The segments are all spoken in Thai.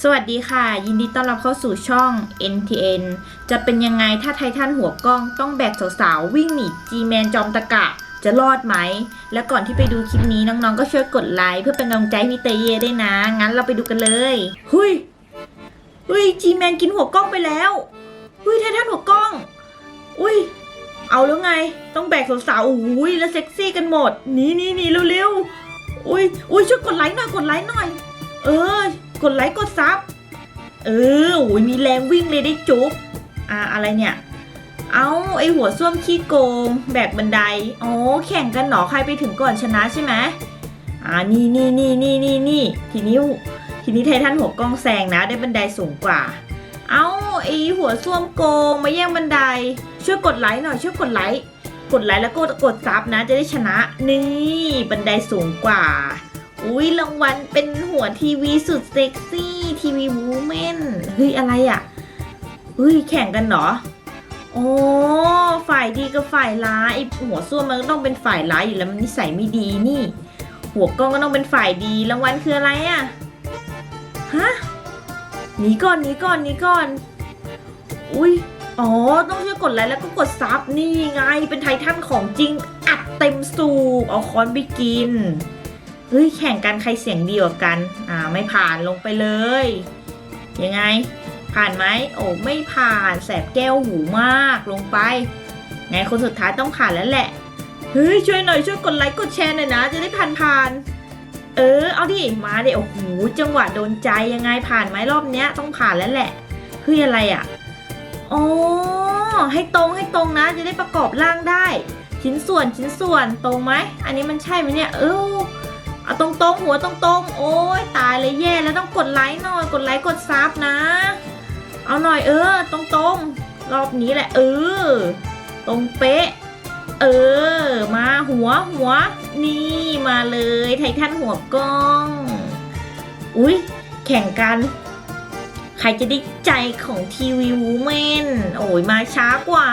สวัสดีค่ะ ยินดีต้อนรับเข้าสู่ช่อง NTN จะเป็นยังไงถ้าไททันหัวกล้องต้องแบกสาวๆ วิ่งหนีจีแมนจอมตะกะ จะรอดไหม และก่อนที่ไปดูคลิปนี้น้องๆ ก็ช่วยกดไลค์เพื่อเป็นกำลังใจพี่เตเยด้วยนะ งั้นเราไปดูกันเลยเฮ้ยเฮ้ยจีแมนกินหัวกล้องไปแล้วเฮ้ยไททันหัวกล้องอุ้ยเอาแล้วไง ต้องแบกสาวๆอุ้ยแล้วเซ็กซี่กันหมดหนี่นี่นี่เร็วๆอุ้ยอุ้ยช่วยกดไลค์หน่อยกดไลค์หน่อย เออ กดไลค์กดซับเออโอ้ยมีแรงวิ่งเลยได้จุ๊บอ่าอะไรเนี่ย เอาไอหัวส้วมขี้โกง แบกบันไดอ๋อแข่งกันหรอใครไปถึงก่อนชนะใช่ไหมอ่านี่นี่นี่นี่นี่นี่ทีนี้ทีนี้ไททันหัวกล้องแซงนะ ได้บันไดสูงกว่า เอาไอหัวส้วมโกงมาแย่งบันได ช่วยกดไลค์หน่อยช่วยกดไลค์กดไลค์แล้วก็กดซับนะจะได้ชนะ นี่บันไดสูงกว่า อุ้ยรางวัลเป็นหัวทีวีสุดเซ็กซี่ทีวีวูแมนเฮ้ยอะไรอะ่ะเฮ้ยแข่งกันเหรอ โอ้ฝ่ายดีกับฝ่ายร้ายหัวส้วมมันก็ต้องเป็นฝ่ายร้ายอยู่แล้วมันนิสัยไม่ดีนี่ หัวกล้องก็ต้องเป็นฝ่ายดีรางวัลคืออะไรอะ่ะฮะหนีก่อนหนีก่อนหนีก่อน อุ้ยอ๋อ ต้องช่วยกดไลค์แล้วก็กดซับนี่ไง เป็นไททันของจริง อัดเต็มสูบเอาค้อนไปกิน เฮ้ยแข่งกันใครเสียงดีกว่ากัน อ่าไม่ผ่านลงไปเลย ยังไง ผ่านไหมโอ้ไม่ผ่านแสบแก้วหูมากลงไป ไงคนสุดท้ายต้องผ่านแล้วแหละ เฮ้ยช่วยหน่อยช่วยกดไลค์กดแชร์หน่อยนะ จะได้ผ่านผ่าน เออเอาดิมาเดี๋ยวโอ้โหจังหวะโดนใจยังไงผ่านไหมรอบเนี้ยต้องผ่านแล้วแหละเฮ้ยอะไรอะอ๋อให้ตรงให้ตรงนะ จะได้ประกอบร่างได้ ชิ้นส่วนชิ้นส่วนตรงไหมอันนี้มันใช่ไหมเนี่ยเออ เอาตรงๆหัวตรงๆ โอ้ยตายเลยแย่แล้วต้องกดไลค์หน่อยกดไลค์กดซับนะ เอาหน่อยเออ ตรงๆ รอบนี้แหละ เออ ตรงเป๊ะ เออ มาหัวหัว นี่มาเลยไททันหัวกล้อง อุ้ยแข่งกัน ใครจะได้ใจของทีวีวูแมนโอ้ยมาช้ากว่า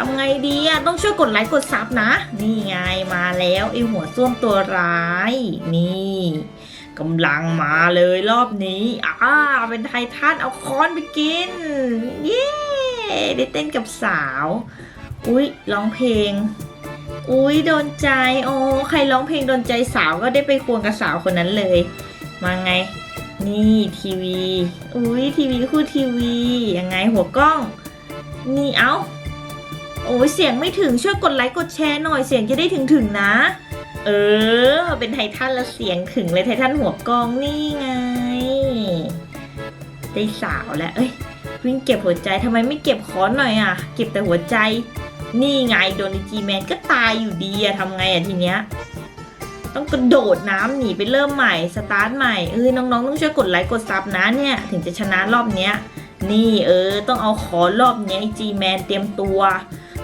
ทำไงดีอะต้องช่วยกดไลค์กดซับนะ นี่ไงมาแล้วไอหัวส้วมตัวร้าย นี่กำลังมาเลยรอบนี้อ่าเป็นไททันเอาค้อนไปกิน เย้ได้เต้นกับสาว อุ๊ยร้องเพลง อุ๊ยโดนใจ โอ้ใครร้องเพลงโดนใจสาวก็ได้ไปควงกับสาวคนนั้นเลย มาไง นี่ทีวี อุ๊ยทีวีคู่ทีวียังไงหัวกล้อง นี่เอ้า โอ้ยเสียงไม่ถึงช่วยกดไลค์กดแชร์หน่อยเสียงจะได้ถึงถึงนะ เออ เป็นไททันแล้วเสียงถึงเลยไททันหัวกองนี่ไง ได้สาวแล้ว เอ้ยวิ่งเก็บหัวใจทำไมไม่เก็บคอนหน่อยอะ เก็บแต่หัวใจ นี่ไงโดนจีแมนก็ตายอยู่ดีอะทำไงอะทีเนี้ย ต้องกระโดดน้ำหนีไปเริ่มใหม่สตาร์ทใหม่เอ้ยน้องๆต้องช่วยกดไลค์กดซับนะเนี่ย ถึงจะชนะรอบเนี้ยนี่เออ ต้องเอาคอรอบเนี้ยจีแมนเตรียมตัว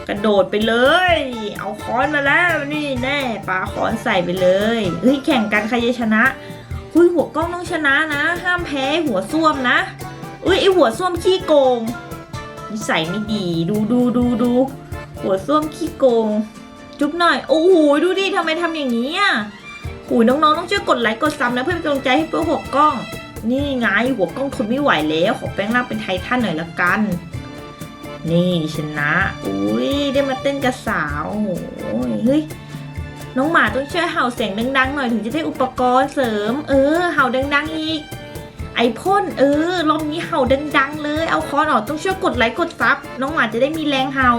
กระโดดไปเลย เอาค้อนมาแล้วนี่แน่ปาค้อนใส่ไปเลยเฮ้ยแข่งกันใครจะชนะหุยหัวกล้องต้องชนะนะ ห้ามแพ้หัวส้วมนะอุ้ยไอหัวส้วมขี้โกงนิสัยไม่ดีดูดูดูดูหัวส้วมขี้โกง จุ๊บหน่อย โอ้โหดูดิทำไมทำอย่างนี้อะหูน้องๆต้องช่วยกดไลค์กดซับนะเพื่อเป็นกำลังใจให้เพื่อหัวกล้อง นี่ไงหัวกล้องทนไม่ไหวแล้วขอแปลงร่างเป็นไททันหน่อยละกัน นี่ชนะ อุ้ยได้มาเต้นกับสาวโอ้โหเฮ้ยน้องหมาต้องช่วยเห่าเสียงดังๆหน่อยถึงจะได้อุปกรณ์เสริม เออ เห่าดังๆอีก ไอพ่นเออรอบนี้เห่าดังๆ เลย เอาคอนออกต้องช่วยกดไลค์กดซับน้องหมาจะได้มีแรงเห่า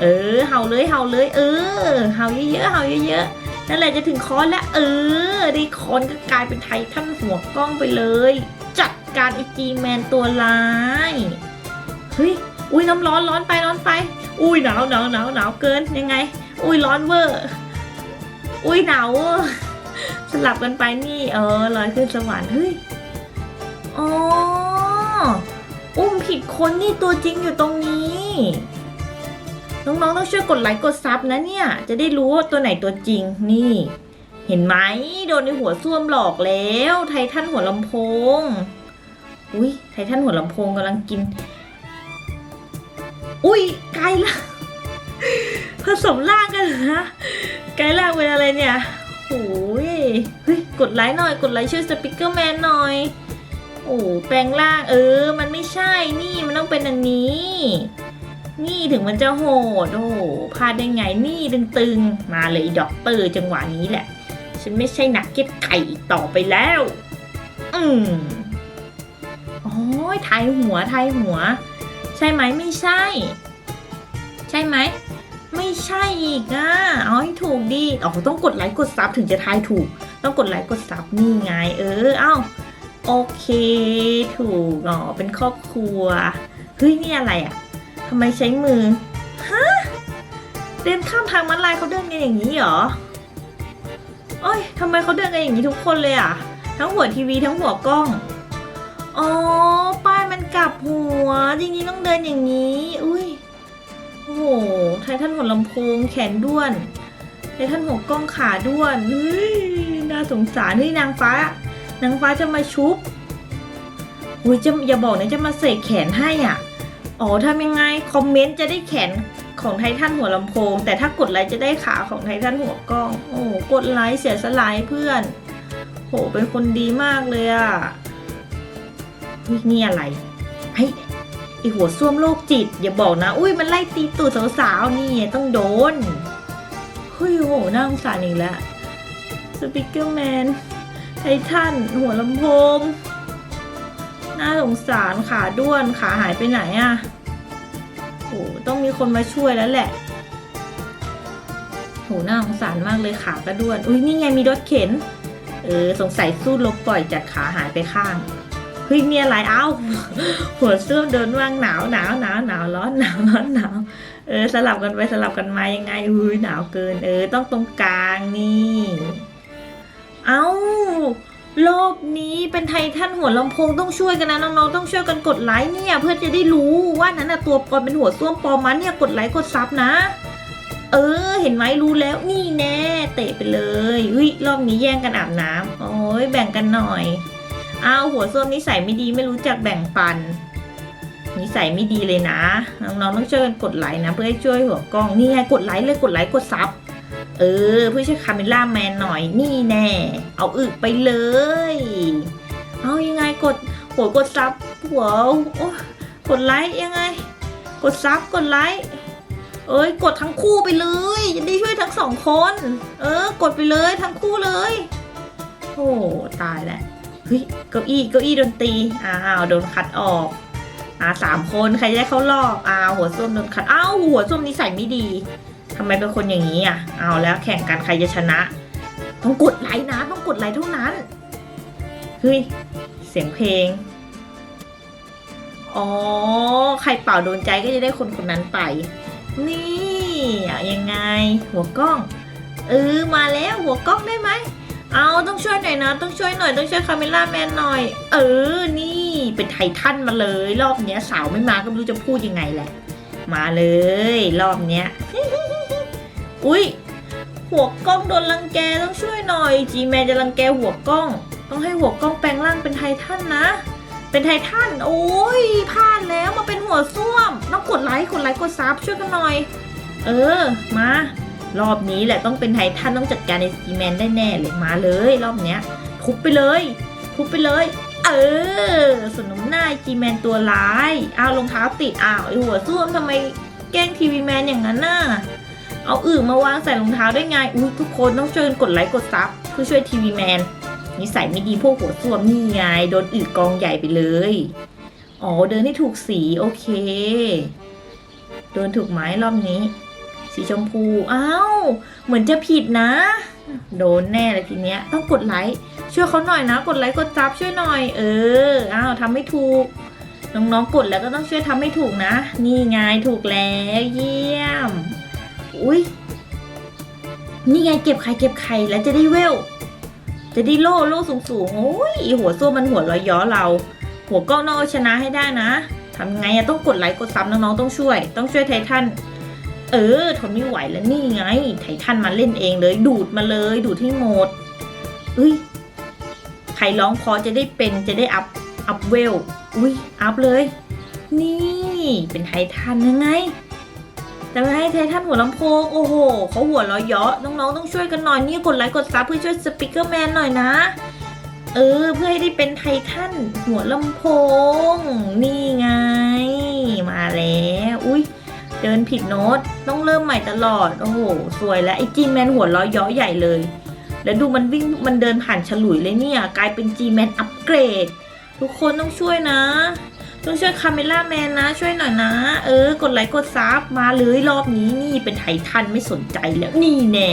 เออ เห่าเลยเห่าเลย เออ เห่าเยอะๆเห่าเยอะๆนั่นแหละจะถึงคอนแล้ว เออได้คอนก็กลายเป็นไททันหัวกล้องไปเลย จัดการไอจีแมนตัวร้ายเฮ้ย อุ้ยน้ำร้อนร้อนไปร้อนไป อุ้ยหนาวหนาวหนาวหนาวเกินยังไง อุ้ยร้อนเวอร์ อุ้ยหนาวเวอร์สลับกันไปนี่เออลอยขึ้นสวรรค์เฮ้ยอ๋ออุ้มผิดคนนี่ตัวจริงอยู่ตรงนี้ น้องๆต้องช่วยกดไลค์กดซับนะเนี่ย จะได้รู้ว่าตัวไหนตัวจริงนี่ เห็นไหมโดนในหัวส้วมหลอกแล้ว ไททันหัวลำโพง อุ้ยไททันหัวลำโพงกำลังกิน อุ้ยไกลละผสมร่างกันเหรอนะไกลล่างเป็นอะไรเนี่ยโอ้ยเฮ้ยกดไลค์หน่อยกดไลค์ช่วยสปิกเกอร์แมนหน่อย โอ้แปลงร่างเออ มันไม่ใช่นี่มันต้องเป็นอันนี้ นี่ถึงมันจะโหดโอ้พลาดได้ไงนี่ตึงๆ มาเลยด็อกเตอร์จังหวะนี้แหละ ฉันไม่ใช่นักเก็ตไก่อีกต่อไปแล้ว อืมโอ้ยไทยหัวไทยหัว ช่ไหมไม่ใช่ ใช่ไหม ไม่ใช่อีกอะเอาให้ถูกดิอ๋อต้องกดไลค์กดซับถึงจะทายถูก ต้องกดไลค์กดซับนี่ไง เออ เอ้าโอเค ถูกอ๋อเป็นครอบครัวเฮ้ยนี่อะไรอะทำไมใช้มือฮะเดินข้ามทางม้าลายเขาเดินกันอย่างนี้เหรอโอ้ยทำไมเขาเดินกันอย่างนี้ทุกคนเลยอะ ทั้งหัวทีวีทั้งหัวกล้อง อ๋อ ป้าย กลับหัว จริงๆต้องเดินอย่างนี้ อุ้ย โอ้โห ไททันหัวลำโพงแขนด้วน ไททันหัวกล้องขาด้วนเฮ้ยน่าสงสารเฮ้ยนางฟ้า นางฟ้าจะมาชุบอุ้ยจะอย่าบอกนะจะมาเสกแขนให้อะ อ๋อทำยังไง คอมเมนต์จะได้แขนของไททันหัวลำโพง แต่ถ้ากดไลค์จะได้ขาของไททันหัวกล้อง โอ้กดไลค์เสียสลายเพื่อน โห เป็นคนดีมากเลยอะนี่อะไร ไอ้ไอหัวส้วมโรคจิต อย่าบอกนะ อุ้ยมันไล่ตีตูดสาวๆนี่ต้องโดนเฮ้ยโหน่าสงสารอีกแล้วสปิเกอร์แมนไททันหัวลำโพงน่าสงสารขาด้วนขาหายไปไหนอะโหต้องมีคนมาช่วยแล้วแหละโหน่าสงสารมากเลยขากระด้วน อุ้ยนี่ไงมีรถเข็น เออสงสัยสู้ลบปล่อยจากขาหายไปข้าง เฮ้ยมีอะไรเอ้าหัวเสื้อเดินว่างหนาวหนาวหนาวหนาวร้อนหนาวร้อนหนาวเออสลับกันไปสลับกันมายังไงอุ้ยหนาวเกิน เออ ต้องตรงกลางนี่ เอ้ารอบนี้เป็นไททันหัวลำโพงต้องช่วยกันนะน้องๆต้องช่วยกันกดไลค์เนี่ย เพื่อจะได้รู้ว่านั้นน่ะตัวปอมเป็นหัวส้วมปอมมันเนี่ยกดไลค์กดซับนะ เออ เห็นไหมรู้แล้วนี่แน่เตะไปเลยอุ้ยรอบนี้แย่งกันอาบน้ำโอ้ยแบ่งกันหน่อย อ้าวหัวส้วมนิสัยไม่ดีไม่รู้จักแบ่งปัน นิสัยไม่ดีเลยนะ น้องๆต้องช่วยกันกดไลค์นะ เพื่อให้ช่วยหัวกล้องนี่ไงกดไลค์เลยกดไลค์กดซับเออเพื่อช่วยคาเมล่าแมนหน่อยนี่แน่ เอาอึไปเลย เอายังไงกดหัวกดซับหัวโอ้กดไลค์ยังไง กดซับกดไลค์เอ้ยกดทั้งคู่ไปเลยจะได้ช่วยทั้งสองคน เออ กดไปเลยทั้งคู่เลย โอ้ตายแล้ว เฮ้ยเก้าอี้เก้าอี้ดนตรีอ้าวโดนคัดออกอ่าสามคนใครจะได้เข้ารอบอ้าวหัวส้มโดนคัดอ้าวหัวส้มนิสัยไม่ดีทำไมเป็นคนอย่างนี้อะเอาแล้วแข่งกันใครจะชนะ ต้องกดไลค์นะต้องกดไลค์เท่านั้นเฮ้ยเสียงเพลงอ๋อใครเป่าโดนใจก็จะได้คนคนนั้นไป นี่อะยังไง หัวกล้องเออมาแล้วหัวกล้องได้ไหม เอาต้องช่วยหน่อยนะ ต้องช่วยหน่อยต้องช่วยคาเมล่าแมนหน่อย เออ นี่เป็นไททันมาเลย รอบเนี้ยสาวไม่มาก็ไม่รู้จะพูดยังไงแหละ มาเลย รอบเนี้ย อุ้ยหัวกล้องโดนรังแกต้องช่วยหน่อย จีแมนจะรังแกหัวกล้อง ต้องให้หัวกล้องแปลงร่างเป็นไททันนะ เป็นไททันโอ้ยพลาดแล้วมาเป็นหัวส้วมต้องกดไลค์กดไลค์กดซับช่วยกันหน่อย เออมา รอบนี้แหละต้องเป็นไททันต้องจัดการในจีแมนได้แน่เลยมาเลยรอบเนี้ยทุบไปเลย ทุบไปเลย เออสนมหน้าจีแมนตัวร้ายอ้าวรองเท้าติดอ้าวไอหัวส้วมทำไมแกล้งทีวีแมนอย่างนั้นน่ะเอาอื่นมาวางใส่รองเท้าได้ไงอุ้ยทุกคนต้องช่วยกดไลค์กดซับเพื่อช่วยทีวีแมนนิสัยไม่ดีพวกหัวส้วมนี่ไงโดนอึกองใหญ่ไปเลย อ๋อเดินให้ถูกสีโอเคเดินถูกไหมรอบนี้ สีชมพูอ้าวเหมือนจะผิดนะ โดนแน่เลยทีเนี้ย ต้องกดไลค์ช่วยเขาหน่อยนะ กดไลค์กดซับช่วยหน่อย เอออ้าวทำไม่ถูกน้องๆกดแล้วก็ต้องช่วยทำให้ถูกนะ นี่ไงถูกแล้วเยี่ยม อุ้ยนี่ไงเก็บไข่เก็บไข่แล้วจะได้เวล จะได้โล่โล่สูงสูงๆโอ้ยหัวส้วมมันหัวร้อยย้อเรา หัวกล้องนอกชนะให้ได้นะทำไงอะต้องกดไลค์กดซับน้องๆต้องช่วย ต้องช่วยไททัน เออ ทนไม่ไหวแล้วนี่ไง ไททันมาเล่นเองเลย ดูดมาเลย ดูดให้หมดเอ้ยใครร้องพอจะได้เป็นจะได้อัพอัพเวลอุ้ยอัพเลย นี่เป็นไททันยังไงแต่ไม่ให้ไททันหัวลำโพงโอ้โหเขาหัวเราะเยาะน้องๆต้องช่วยกันหน่อยนี่กดไลค์กดซับเพื่อช่วยสปิเกอร์แมนหน่อยนะ เออ เพื่อให้ได้เป็นไททันหัวลำโพง นี่ไง มาแล้ว อุ้ย เดินผิดโน้ตต้องเริ่มใหม่ตลอด โอ้โห สวยแล้วไอ้จีแมนหัวล้อย้อใหญ่เลย แล้วดูมันวิ่งมันเดินผ่านฉลุยเลยเนี่ย กลายเป็นจีแมนอัปเกรด ทุกคนต้องช่วยนะ ต้องช่วยคาเมล่าแมนนะ ช่วยหน่อยนะ เออ กดไลค์กดซับมาเลยรอบนี้นี่เป็นไททันไม่สนใจแล้วนี่แน่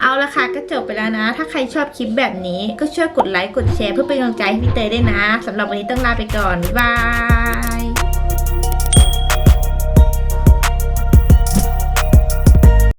เอาละค่ะก็จบไปแล้วนะ ถ้าใครชอบคลิปแบบนี้ก็ช่วยกดไลค์กดแชร์เพื่อเป็นกำลังใจให้พี่เตยด้วยนะสำหรับวันนี้ต้องลาไปก่อนบ๊ายบาย